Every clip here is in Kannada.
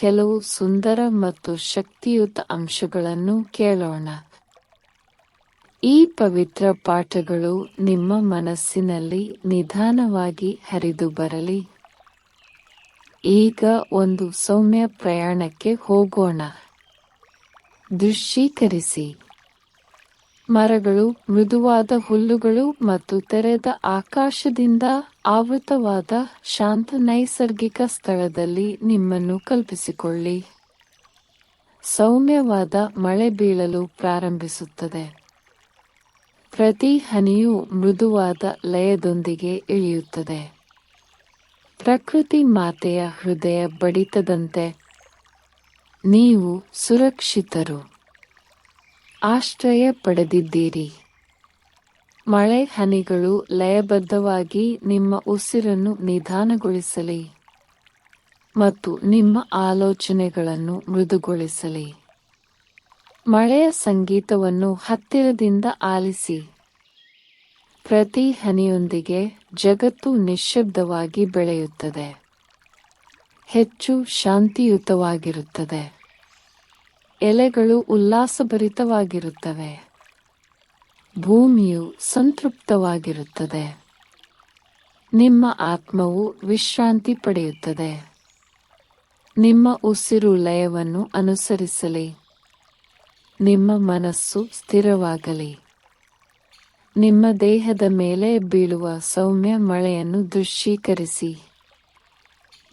ಕೆಲವು ಸುಂದರ ಮತ್ತು ಶಕ್ತಿಯುತ ಅಂಶಗಳನ್ನು ಕೇಳೋಣ. ಈ ಪವಿತ್ರ ಪಾಠಗಳು ನಿಮ್ಮ ಮನಸ್ಸಿನಲ್ಲಿ ನಿಧಾನವಾಗಿ ಹರಿದು ಬರಲಿ. ಈಗ ಒಂದು ಸೌಮ್ಯ ಪ್ರಯಾಣಕ್ಕೆ ಹೋಗೋಣ. ದೃಶ್ಯೀಕರಿಸಿ. ಮರಗಳು, ಮೃದುವಾದ ಹುಲ್ಲುಗಳು ಮತ್ತು ತೆರೆದ ಆಕಾಶದಿಂದ ಆವೃತವಾದ ಶಾಂತ ನೈಸರ್ಗಿಕ ಸ್ಥಳದಲ್ಲಿ ನಿಮ್ಮನ್ನು ಕಲ್ಪಿಸಿಕೊಳ್ಳಿ. ಸೌಮ್ಯವಾದ ಮಳೆ ಬೀಳಲು ಪ್ರಾರಂಭಿಸುತ್ತದೆ. ಪ್ರತಿ ಹನಿಯು ಮೃದುವಾದ ಲಯದೊಂದಿಗೆ ಇಳಿಯುತ್ತದೆ. ಪ್ರಕೃತಿ ಮಾತೆಯ ಹೃದಯ ಬಡಿತದಂತೆ ನೀವು ಸುರಕ್ಷಿತರು. ಆಶ್ರಯ ಪಡೆದಿದ್ದೀರಿ. ಮಳೆ ಹನಿಗಳು ಲಯಬದ್ಧವಾಗಿ ನಿಮ್ಮ ಉಸಿರನ್ನು ನಿಧಾನಗೊಳಿಸಲಿ ಮತ್ತು ನಿಮ್ಮ ಆಲೋಚನೆಗಳನ್ನು ಮೃದುಗೊಳಿಸಲಿ. ಮಳೆಯ ಸಂಗೀತವನ್ನು ಹತ್ತಿರದಿಂದ ಆಲಿಸಿ. ಪ್ರತಿ ಹನಿಯೊಂದಿಗೆ ಜಗತ್ತು ನಿಶ್ಶಬ್ದವಾಗಿ ಬೆಳೆಯುತ್ತದೆ. ಹೆಚ್ಚು ಶಾಂತಿಯುತವಾಗಿರುತ್ತದೆ. ಎಲೆಗಳು ಉಲ್ಲಾಸಭರಿತವಾಗಿರುತ್ತವೆ. ಭೂಮಿಯು ಸಂತೃಪ್ತವಾಗಿರುತ್ತದೆ. ನಿಮ್ಮ ಆತ್ಮವು ವಿಶ್ರಾಂತಿ ಪಡೆಯುತ್ತದೆ. ನಿಮ್ಮ ಉಸಿರು ಲಯವನ್ನು ಅನುಸರಿಸಲಿ. ನಿಮ್ಮ ಮನಸ್ಸು ಸ್ಥಿರವಾಗಲಿ. ನಿಮ್ಮ ದೇಹದ ಮೇಲೆ ಬೀಳುವ ಸೌಮ್ಯ ಮಳೆಯನ್ನು ದೃಶ್ಯೀಕರಿಸಿ.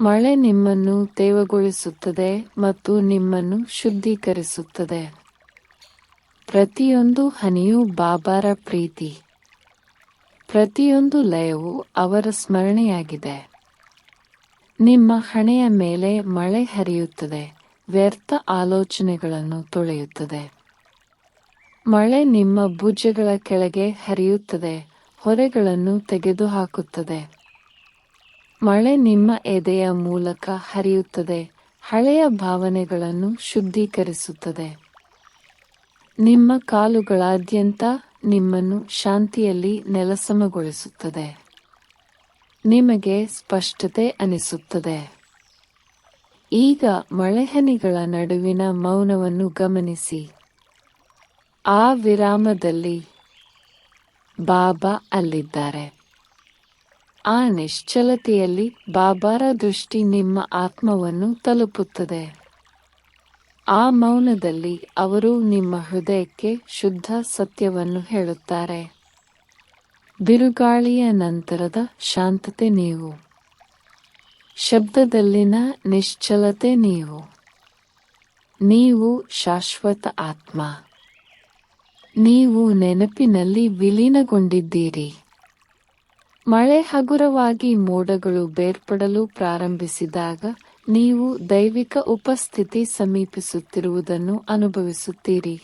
ಮಳೆ ನಿಮ್ಮನ್ನು ತೇವಗೊಳಿಸುತ್ತದೆ ಮತ್ತು ನಿಮ್ಮನ್ನು ಶುದ್ಧೀಕರಿಸುತ್ತದೆ. ಪ್ರತಿಯೊಂದು ಹನಿಯೂ ಬಾಬಾರ ಪ್ರೀತಿ. ಪ್ರತಿಯೊಂದು ಲಯವು ಅವರ ಸ್ಮರಣೆಯಾಗಿದೆ. ನಿಮ್ಮ ಹಣೆಯ ಮೇಲೆ ಮಳೆ ಹರಿಯುತ್ತದೆ, ವ್ಯರ್ಥ ಆಲೋಚನೆಗಳನ್ನು ತೊಳೆಯುತ್ತದೆ. ಮಳೆ ನಿಮ್ಮ ಭುಜಗಳ ಕೆಳಗೆ ಹರಿಯುತ್ತದೆ, ಹೊರೆಗಳನ್ನು ತೆಗೆದುಹಾಕುತ್ತದೆ. ಮಳೆ ನಿಮ್ಮ ಎದೆಯ ಮೂಲಕ ಹರಿಯುತ್ತದೆ, ಹಳೆಯ ಭಾವನೆಗಳನ್ನು ಶುದ್ಧೀಕರಿಸುತ್ತದೆ. ನಿಮ್ಮ ಕಾಲುಗಳಾದ್ಯಂತ ನಿಮ್ಮನ್ನು ಶಾಂತಿಯಲ್ಲಿ ನೆಲಸಮಗೊಳಿಸುತ್ತದೆ. ನಿಮಗೆ ಸ್ಪಷ್ಟತೆ ಅನಿಸುತ್ತದೆ. ಈಗ ಮಳೆಹನಿಗಳ ನಡುವಿನ ಮೌನವನ್ನು ಗಮನಿಸಿ. ಆ ವಿರಾಮದಲ್ಲಿ ಬಾಬಾ ಅಲ್ಲಿದ್ದಾರೆ. ಆ ನಿಶ್ಚಲತೆಯಲ್ಲಿ ಬಾಬಾರ ದೃಷ್ಟಿ ನಿಮ್ಮ ಆತ್ಮವನ್ನು ತಲುಪುತ್ತದೆ. ಆ ಮೌನದಲ್ಲಿ ಅವರು ನಿಮ್ಮ ಹೃದಯಕ್ಕೆ ಶುದ್ಧ ಸತ್ಯವನ್ನು ಹೇಳುತ್ತಾರೆ. ಬಿರುಗಾಳಿಯ ನಂತರದ ಶಾಂತತೆ ನೀವು. ಶಬ್ದದಲ್ಲಿನ ನಿಶ್ಚಲತೆ ನೀವು. ನೀವು ಶಾಶ್ವತ ಆತ್ಮ. ನೀವು ನೆನಪಿನಲ್ಲಿ ವಿಲೀನಗೊಂಡಿದ್ದೀರಿ. ಮಳೆ ಹಗುರವಾಗಿ ಮೋಡಗಳು ಬೇರ್ಪಡಲು ಪ್ರಾರಂಭಿಸಿದಾಗ ನೀವು ದೈವಿಕ ಉಪಸ್ಥಿತಿ ಸಮೀಪಿಸುತ್ತಿರುವುದನ್ನು ಅನುಭವಿಸುತ್ತೀರಿ.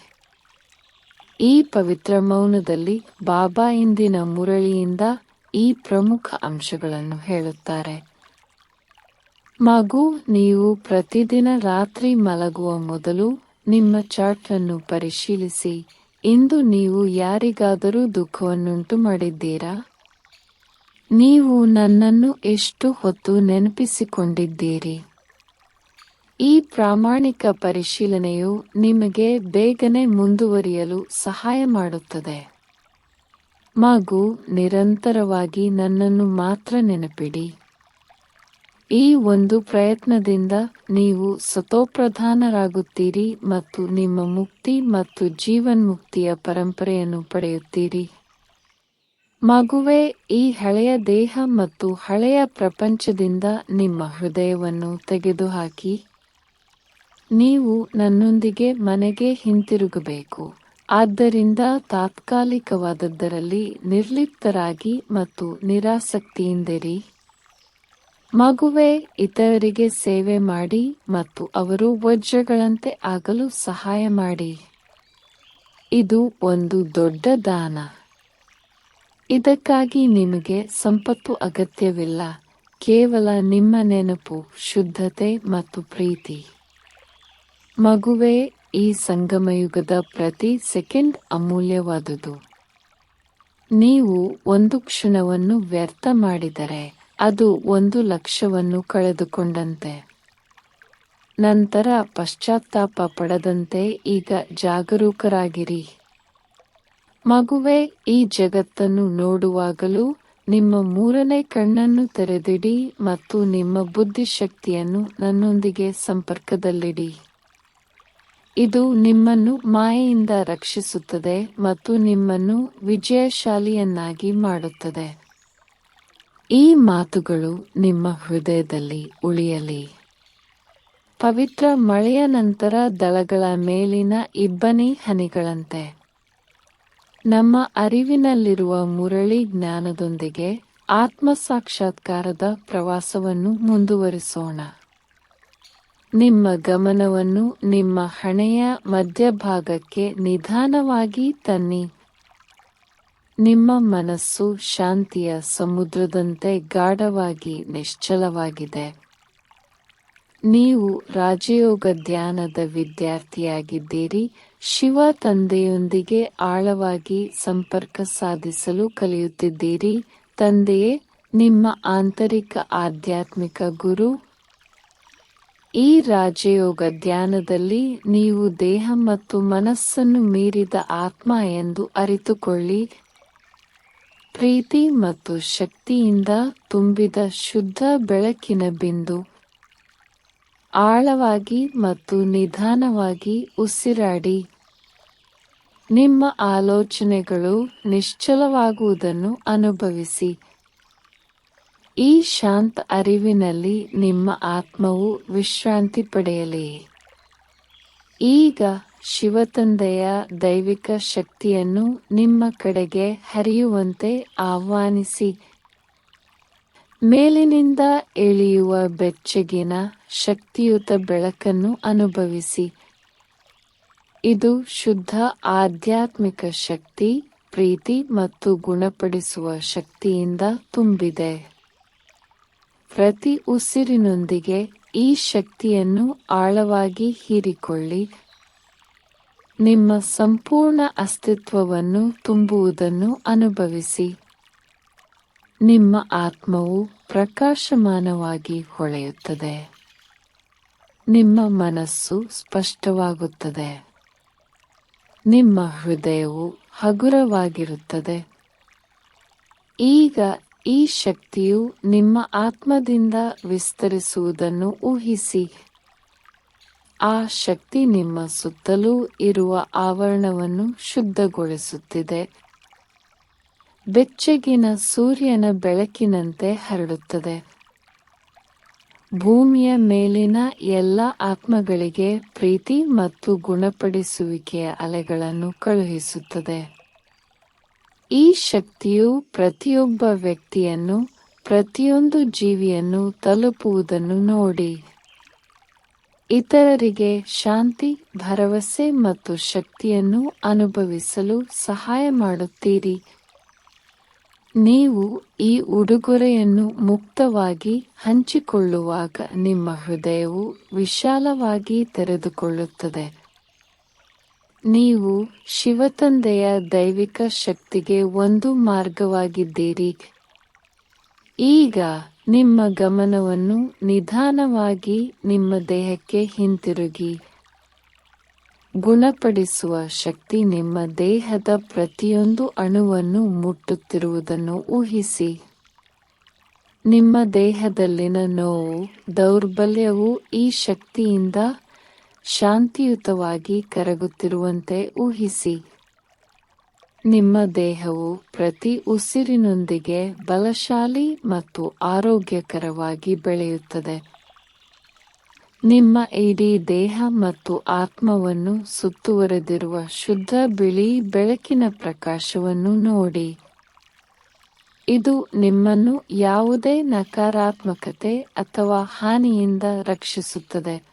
ಈ ಪವಿತ್ರ ಮೌನದಲ್ಲಿ ಬಾಬಾ ಇಂದಿನ ಮುರಳಿಯಿಂದ ಈ ಪ್ರಮುಖ ಅಂಶಗಳನ್ನು ಹೇಳುತ್ತಾರೆ. ಮಗು, ನೀವು ಪ್ರತಿದಿನ ರಾತ್ರಿ ಮಲಗುವ ಮೊದಲು ನಿಮ್ಮ ಚಾರ್ಟ್ ಅನ್ನು ಪರಿಶೀಲಿಸಿ, ಇಂದು ನೀವು ಯಾರಿಗಾದರೂ ದುಃಖವನ್ನುಂಟು ಮಾಡಿದ್ದೀರಾ? ನೀವು ನನ್ನನ್ನು ಎಷ್ಟು ಹೊತ್ತು ನೆನಪಿಸಿಕೊಂಡಿದ್ದೀರಿ? ಈ ಪ್ರಾಮಾಣಿಕ ಪರಿಶೀಲನೆಯು ನಿಮಗೆ ಬೇಗನೆ ಮುಂದುವರಿಯಲು ಸಹಾಯ ಮಾಡುತ್ತದೆ. ಮಗು ನಿರಂತರವಾಗಿ ನನ್ನನ್ನು ಮಾತ್ರ ನೆನಪಿಡಿ. ಈ ಒಂದು ಪ್ರಯತ್ನದಿಂದ ನೀವು ಸತೋಪ್ರಧಾನರಾಗುತ್ತೀರಿ ಮತ್ತು ನಿಮ್ಮ ಮುಕ್ತಿ ಮತ್ತು ಜೀವನ್ಮುಕ್ತಿಯ ಪರಂಪರೆಯನ್ನು ಪಡೆಯುತ್ತೀರಿ. ಮಗುವೆ, ಈ ಹಳೆಯ ದೇಹ ಮತ್ತು ಹಳೆಯ ಪ್ರಪಂಚದಿಂದ ನಿಮ್ಮ ಹೃದಯವನ್ನು ತೆಗೆದುಹಾಕಿ. ನೀವು ನನ್ನೊಂದಿಗೆ ಮನೆಗೆ ಹಿಂತಿರುಗಬೇಕು. ಆದ್ದರಿಂದ ತಾತ್ಕಾಲಿಕವಾದದ್ದರಲ್ಲಿ ನಿರ್ಲಿಪ್ತರಾಗಿ ಮತ್ತು ನಿರಾಸಕ್ತಿಯಿಂದಿರಿ. ಮಗುವೆ, ಇತರರಿಗೆ ಸೇವೆ ಮಾಡಿ ಮತ್ತು ಅವರು ವಜ್ರಗಳಂತೆ ಆಗಲು ಸಹಾಯ ಮಾಡಿ. ಇದು ಒಂದು ದೊಡ್ಡ ದಾನ. ಇದಕ್ಕಾಗಿ ನಿಮಗೆ ಸಂಪತ್ತು ಅಗತ್ಯವಿಲ್ಲ. ಕೇವಲ ನಿಮ್ಮ ನೆನಪು, ಶುದ್ಧತೆ ಮತ್ತು ಪ್ರೀತಿ. ಮಗುವೇ, ಈ ಸಂಗಮಯುಗದ ಪ್ರತಿ ಸೆಕೆಂಡ್ ಅಮೂಲ್ಯವಾದುದು. ನೀವು ಒಂದು ಕ್ಷಣವನ್ನು ವ್ಯರ್ಥ ಮಾಡಿದರೆ, ಅದು ಒಂದು ಲಕ್ಷವನ್ನು ಕಳೆದುಕೊಂಡಂತೆ. ನಂತರ ಪಶ್ಚಾತ್ತಾಪ ಪಡದಂತೆ ಈಗ ಜಾಗರೂಕರಾಗಿರಿ. ಮಗುವೆ, ಈ ಜಗತ್ತನ್ನು ನೋಡುವಾಗಲೂ ನಿಮ್ಮ ಮೂರನೇ ಕಣ್ಣನ್ನು ತೆರೆದಿಡಿ ಮತ್ತು ನಿಮ್ಮ ಬುದ್ಧಿಶಕ್ತಿಯನ್ನು ನನ್ನೊಂದಿಗೆ ಸಂಪರ್ಕದಲ್ಲಿಡಿ. ಇದು ನಿಮ್ಮನ್ನು ಮಾಯೆಯಿಂದ ರಕ್ಷಿಸುತ್ತದೆ ಮತ್ತು ನಿಮ್ಮನ್ನು ವಿಜಯಶಾಲಿಯನ್ನಾಗಿ ಮಾಡುತ್ತದೆ. ಈ ಮಾತುಗಳು ನಿಮ್ಮ ಹೃದಯದಲ್ಲಿ ಉಳಿಯಲಿ. ಪವಿತ್ರ ಮಳೆಯ ನಂತರ ದಳಗಳ ಮೇಲಿನ ಇಬ್ಬನಿ ಹನಿಗಳಂತೆ. ನಮ್ಮ ಅರಿವಿನಲ್ಲಿರುವ ಮುರಳಿ ಜ್ಞಾನದೊಂದಿಗೆ ಆತ್ಮ ಸಾಕ್ಷಾತ್ಕಾರದ ಪ್ರವಾಸವನ್ನು ಮುಂದುವರಿಸೋಣ. ನಿಮ್ಮ ಗಮನವನ್ನು ನಿಮ್ಮ ಹಣೆಯ ಮಧ್ಯಭಾಗಕ್ಕೆ ನಿಧಾನವಾಗಿ ತನ್ನಿ. ನಿಮ್ಮ ಮನಸ್ಸು ಶಾಂತಿಯ ಸಮುದ್ರದಂತೆ ಗಾಢವಾಗಿ ನಿಶ್ಚಲವಾಗಿದೆ. ನೀವು ರಾಜಯೋಗ ಧ್ಯಾನದ ವಿದ್ಯಾರ್ಥಿಯಾಗಿದ್ದೀರಿ. ಶಿವ ತಂದೆಯೊಂದಿಗೆ ಆಳವಾಗಿ ಸಂಪರ್ಕ ಸಾಧಿಸಲು ಕಲಿಯುತ್ತಿದ್ದೀರಿ. ತಂದೆಯೇ, ನಿಮ್ಮ ಆಂತರಿಕ ಆಧ್ಯಾತ್ಮಿಕ ಗುರು ಈ ರಾಜಯೋಗ ಧ್ಯಾನದಲ್ಲಿ ನೀವು ದೇಹ ಮತ್ತು ಮನಸ್ಸನ್ನು ಮೀರಿದ ಆತ್ಮ ಎಂದು ಅರಿತುಕೊಳ್ಳಿ. ಪ್ರೀತಿ ಮತ್ತು ಶಕ್ತಿಯಿಂದ ತುಂಬಿದ ಶುದ್ಧ ಬೆಳಕಿನ ಬಿಂದು. ಆಳವಾಗಿ ಮತ್ತು ನಿಧಾನವಾಗಿ ಉಸಿರಾಡಿ. ನಿಮ್ಮ ಆಲೋಚನೆಗಳು ನಿಶ್ಚಲವಾಗುವುದನ್ನು ಅನುಭವಿಸಿ. ಈ ಶಾಂತ ಅರಿವಿನಲ್ಲಿ ನಿಮ್ಮ ಆತ್ಮವು ವಿಶ್ರಾಂತಿ ಪಡೆಯಲಿ. ಈಗ ಶಿವತಂದೆಯ ದೈವಿಕ ಶಕ್ತಿಯನ್ನು ನಿಮ್ಮ ಕಡೆಗೆ ಹರಿಯುವಂತೆ ಆಹ್ವಾನಿಸಿ. ಮೇಲಿನಿಂದ ಇಳಿಯುವ ಬೆಚ್ಚಗಿನ ಶಕ್ತಿಯುತ ಬೆಳಕನ್ನು ಅನುಭವಿಸಿ. ಇದು ಶುದ್ಧ ಆಧ್ಯಾತ್ಮಿಕ ಶಕ್ತಿ, ಪ್ರೀತಿ ಮತ್ತು ಗುಣಪಡಿಸುವ ಶಕ್ತಿಯಿಂದ ತುಂಬಿದೆ. ಪ್ರತಿ ಉಸಿರಿನೊಂದಿಗೆ ಈ ಶಕ್ತಿಯನ್ನು ಆಳವಾಗಿ ಹೀರಿಕೊಳ್ಳಿ. ನಿಮ್ಮ ಸಂಪೂರ್ಣ ಅಸ್ತಿತ್ವವನ್ನು ತುಂಬುವುದನ್ನು ಅನುಭವಿಸಿ. ನಿಮ್ಮ ಆತ್ಮವು ಪ್ರಕಾಶಮಾನವಾಗಿ ಹೊಳೆಯುತ್ತದೆ. ನಿಮ್ಮ ಮನಸ್ಸು ಸ್ಪಷ್ಟವಾಗುತ್ತದೆ. ನಿಮ್ಮ ಹೃದಯವು ಹಗುರವಾಗಿರುತ್ತದೆ. ಈಗ ಈ ಶಕ್ತಿಯು ನಿಮ್ಮ ಆತ್ಮದಿಂದ ವಿಸ್ತರಿಸುವುದನ್ನು ಊಹಿಸಿ. ಆ ಶಕ್ತಿ ನಿಮ್ಮ ಸುತ್ತಲೂ ಇರುವ ಆವರಣವನ್ನು ಶುದ್ಧಗೊಳಿಸುತ್ತಿದೆ. ಬೆಚ್ಚಗಿನ ಸೂರ್ಯನ ಬೆಳಕಿನಂತೆ ಹರಡುತ್ತದೆ. ಭೂಮಿಯ ಮೇಲಿನ ಎಲ್ಲ ಆತ್ಮಗಳಿಗೆ ಪ್ರೀತಿ ಮತ್ತು ಗುಣಪಡಿಸುವಿಕೆಯ ಅಲೆಗಳನ್ನು ಕಳುಹಿಸುತ್ತದೆ. ಈ ಶಕ್ತಿಯು ಪ್ರತಿಯೊಬ್ಬ ವ್ಯಕ್ತಿಯನ್ನು, ಪ್ರತಿಯೊಂದು ಜೀವಿಯನ್ನು ತಲುಪುವುದನ್ನು ನೋಡಿ. ಇತರರಿಗೆ ಶಾಂತಿ, ಭರವಸೆ ಮತ್ತು ಶಕ್ತಿಯನ್ನು ಅನುಭವಿಸಲು ಸಹಾಯ ಮಾಡುತ್ತೀರಿ. ನೀವು ಈ ಉಡುಗೊರೆಯನ್ನು ಮುಕ್ತವಾಗಿ ಹಂಚಿಕೊಳ್ಳುವಾಗ ನಿಮ್ಮ ಹೃದಯವು ವಿಶಾಲವಾಗಿ ತೆರೆದುಕೊಳ್ಳುತ್ತದೆ. ನೀವು ಶಿವತಂದೆಯ ದೈವಿಕ ಶಕ್ತಿಗೆ ಒಂದು ಮಾರ್ಗವಾಗಿದ್ದೀರಿ. ಈಗ ನಿಮ್ಮ ಗಮನವನ್ನು ನಿಧಾನವಾಗಿ ನಿಮ್ಮ ದೇಹಕ್ಕೆ ಹಿಂತಿರುಗಿ. ಗುಣಪಡಿಸುವ ಶಕ್ತಿ ನಿಮ್ಮ ದೇಹದ ಪ್ರತಿಯೊಂದು ಅಣುವನ್ನು ಮುಟ್ಟುತ್ತಿರುವುದನ್ನು ಊಹಿಸಿ. ನಿಮ್ಮ ದೇಹದಲ್ಲಿನ ನೋವು, ದೌರ್ಬಲ್ಯವು ಈ ಶಕ್ತಿಯಿಂದ ಶಾಂತಿಯುತವಾಗಿ ಕರಗುತ್ತಿರುವಂತೆ ಊಹಿಸಿ. ನಿಮ್ಮ ದೇಹವು ಪ್ರತಿ ಉಸಿರಿನೊಂದಿಗೆ ಬಲಶಾಲಿ ಮತ್ತು ಆರೋಗ್ಯಕರವಾಗಿ ಬೆಳೆಯುತ್ತದೆ. ನಿಮ್ಮ ಇಡೀ ದೇಹ ಮತ್ತು ಆತ್ಮವನ್ನು ಸುತ್ತುವರೆದಿರುವ ಶುದ್ಧ ಬಿಳಿ ಬೆಳಕಿನ ಪ್ರಕಾಶವನ್ನು ನೋಡಿ. ಇದು ನಿಮ್ಮನ್ನು ಯಾವುದೇ ನಕಾರಾತ್ಮಕತೆ ಅಥವಾ ಹಾನಿಯಿಂದ ರಕ್ಷಿಸುತ್ತದೆ.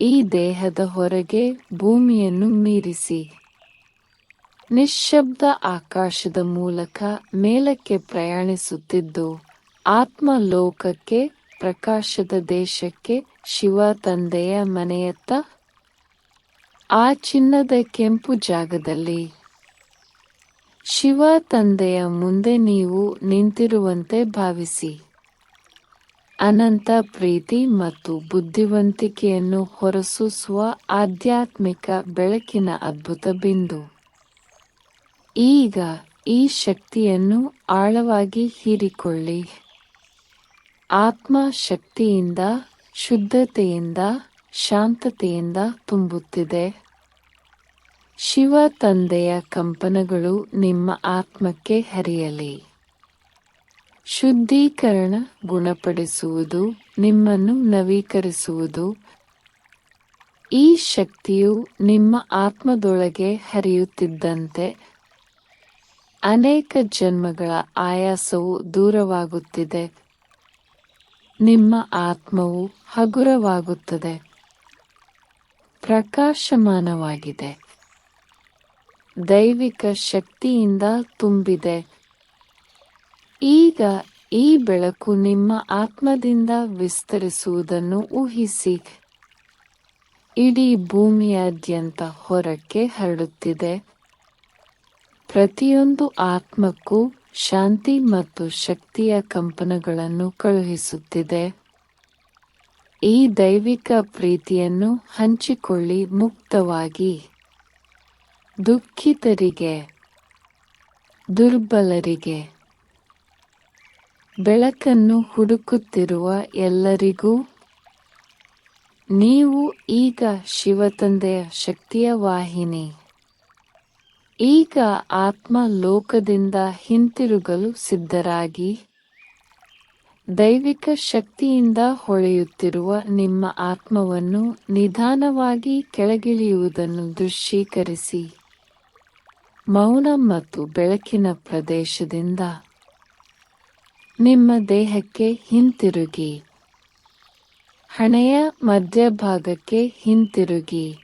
ಈ ದೇಹದ ಹೊರಗೆ ಭೂಮಿಯನ್ನು ಮೀರಿಸಿ. ನಿಶ್ಶಬ್ದ ಆಕಾಶದ ಮೂಲಕ ಮೇಲಕ್ಕೆ ಪ್ರಯಾಣಿಸುತ್ತಿದ್ದು ಆತ್ಮ ಲೋಕಕ್ಕೆ ಪ್ರಕಾಶದ ದೇಶಕ್ಕೆ ಶಿವ ತಂದೆಯ ಮನೆಯತ್ತ, ಆ ಚಿನ್ನದ ಕೆಂಪು ಜಾಗದಲ್ಲಿ. ಶಿವ ತಂದೆಯ ಮುಂದೆ ನೀವು ನಿಂತಿರುವಂತೆ ಭಾವಿಸಿ. ಅನಂತ ಪ್ರೀತಿ ಮತ್ತು ಬುದ್ಧಿವಂತಿಕೆಯನ್ನು ಹೊರಸೂಸುವ ಆಧ್ಯಾತ್ಮಿಕ ಬೆಳಕಿನ ಅದ್ಭುತ ಬಿಂದು. ಈಗ ಈ ಶಕ್ತಿಯನ್ನು ಆಳವಾಗಿ ಹೀರಿಕೊಳ್ಳಿ. ಆತ್ಮ ಶಕ್ತಿಯಿಂದ ಶುದ್ಧತೆಯಿಂದ, ಶಾಂತತೆಯಿಂದ ತುಂಬುತ್ತಿದೆ. ಶಿವ ತಂದೆಯ ಕಂಪನಗಳು ನಿಮ್ಮ ಆತ್ಮಕ್ಕೆ ಹರಿಯಲಿ. ಶುದ್ಧೀಕರಣ ಗುಣಪಡಿಸುವುದು, ನಿಮ್ಮನ್ನು ನವೀಕರಿಸುವುದು. ಈ ಶಕ್ತಿಯು ನಿಮ್ಮ ಆತ್ಮದೊಳಗೆ ಹರಿಯುತ್ತಿದ್ದಂತೆ ಅನೇಕ ಜನ್ಮಗಳ ಆಯಾಸವು ದೂರವಾಗುತ್ತಿದೆ. ನಿಮ್ಮ ಆತ್ಮವು ಹಗುರವಾಗುತ್ತದೆ. ಪ್ರಕಾಶಮಾನವಾಗಿದೆ. ದೈವಿಕ ಶಕ್ತಿಯಿಂದ ತುಂಬಿದೆ. ಈಗ ಈ ಬೆಳಕು ನಿಮ್ಮ ಆತ್ಮದಿಂದ ವಿಸ್ತರಿಸುವುದನ್ನು ಊಹಿಸಿ. ಇಡೀ ಭೂಮಿಯಾದ್ಯಂತ ಹೊರಕ್ಕೆ ಹರಡುತ್ತಿದೆ. ಪ್ರತಿಯೊಂದು ಆತ್ಮಕ್ಕೂ ಶಾಂತಿ ಮತ್ತು ಶಕ್ತಿಯ ಕಂಪನಗಳನ್ನು ಕಳುಹಿಸುತ್ತಿದೆ. ಈ ದೈವಿಕ ಪ್ರೀತಿಯನ್ನು ಹಂಚಿಕೊಳ್ಳಿ ಮುಕ್ತವಾಗಿ. ದುಃಖಿತರಿಗೆ, ದುರ್ಬಲರಿಗೆ ಬೆಳಕನ್ನು ಹುಡುಕುತ್ತಿರುವ ಎಲ್ಲರಿಗೂ ನೀವು ಈಗ ಶಿವತಂದೆಯ ಶಕ್ತಿಯ ವಾಹಿನಿ. ಈಗ ಆತ್ಮ ಲೋಕದಿಂದ ಹಿಂತಿರುಗಲು ಸಿದ್ಧರಾಗಿ ದೈವಿಕ ಶಕ್ತಿಯಿಂದ ಹೊಳೆಯುತ್ತಿರುವ ನಿಮ್ಮ ಆತ್ಮವನ್ನು ನಿಧಾನವಾಗಿ ಕೆಳಗಿಳಿಯುವುದನ್ನು ದೃಶ್ಯೀಕರಿಸಿ. ಮೌನ ಮತ್ತು ಬೆಳಕಿನ ಪ್ರದೇಶದಿಂದ ನಿಮ್ಮ ದೇಹಕ್ಕೆ ಹಿಂತಿರುಗಿ. ಹಣೆಯ ಮಧ್ಯಭಾಗಕ್ಕೆ ಹಿಂತಿರುಗಿ.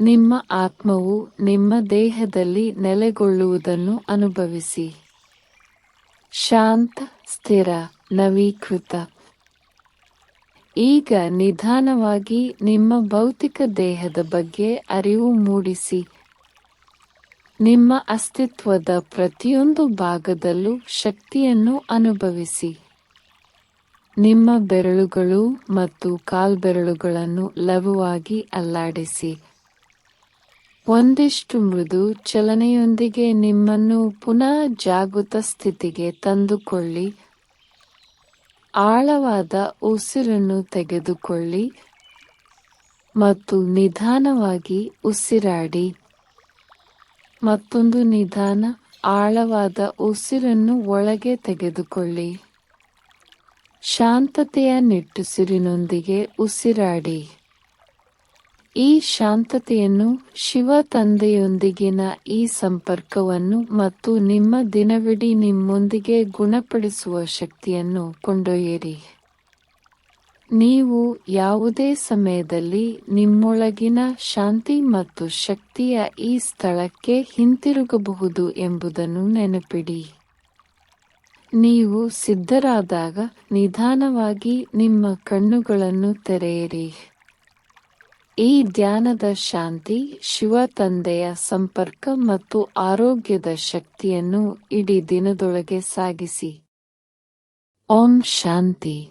ನಿಮ್ಮ ಆತ್ಮವು ನಿಮ್ಮ ದೇಹದಲ್ಲಿ ನೆಲೆಗೊಳ್ಳುವುದನ್ನು ಅನುಭವಿಸಿ. ಶಾಂತ, ಸ್ಥಿರ, ನವೀಕೃತ. ಈಗ ನಿಧಾನವಾಗಿ ನಿಮ್ಮ ಭೌತಿಕ ದೇಹದ ಬಗ್ಗೆ ಅರಿವು ಮೂಡಿಸಿ. ನಿಮ್ಮ ಅಸ್ತಿತ್ವದ ಪ್ರತಿಯೊಂದು ಭಾಗದಲ್ಲೂ ಶಕ್ತಿಯನ್ನು ಅನುಭವಿಸಿ. ನಿಮ್ಮ ಬೆರಳುಗಳು ಮತ್ತು ಕಾಲ್ಬೆರಳುಗಳನ್ನು ಲಘುವಾಗಿ ಅಲ್ಲಾಡಿಸಿ. ಒಂದಿಷ್ಟು ಮೃದು ಚಲನೆಯೊಂದಿಗೆ ನಿಮ್ಮನ್ನು ಪುನಃ ಜಾಗೃತ ಸ್ಥಿತಿಗೆ ತಂದುಕೊಳ್ಳಿ. ಆಳವಾದ ಉಸಿರನ್ನು ತೆಗೆದುಕೊಳ್ಳಿ ಮತ್ತು ನಿಧಾನವಾಗಿ ಉಸಿರಾಡಿ. ಮತ್ತೊಂದು ನಿಧಾನ, ಆಳವಾದ ಉಸಿರನ್ನು ಒಳಗೆ ತೆಗೆದುಕೊಳ್ಳಿ. ಶಾಂತತೆಯ ನಿಟ್ಟುಸಿರಿನೊಂದಿಗೆ ಉಸಿರಾಡಿ. ಈ ಶಾಂತತೆಯನ್ನು ಶಿವ ತಂದೆಯೊಂದಿಗಿನ ಈ ಸಂಪರ್ಕವನ್ನು ಮತ್ತು ನಿಮ್ಮ ದಿನವಿಡೀ ನಿಮ್ಮೊಂದಿಗೆ ಗುಣಪಡಿಸುವ ಶಕ್ತಿಯನ್ನು ಕೊಂಡೊಯ್ಯಿರಿ. ನೀವು ಯಾವುದೇ ಸಮಯದಲ್ಲಿ ನಿಮ್ಮೊಳಗಿನ ಶಾಂತಿ ಮತ್ತು ಶಕ್ತಿಯ ಈ ಸ್ಥಳಕ್ಕೆ ಹಿಂತಿರುಗಬಹುದು ಎಂಬುದನ್ನು ನೆನಪಿಡಿ. ನೀವು ಸಿದ್ಧರಾದಾಗ ನಿಧಾನವಾಗಿ ನಿಮ್ಮ ಕಣ್ಣುಗಳನ್ನು ತೆರೆಯಿರಿ. ಈ ಧ್ಯಾನದ ಶಾಂತಿ ಶಿವ ತಂದೆಯ ಸಂಪರ್ಕ ಮತ್ತು ಆರೋಗ್ಯದ ಶಕ್ತಿಯನ್ನು ಇಡೀ ದಿನದೊಳಗೆ ಸಾಗಿಸಿ. ಓಂ ಶಾಂತಿ.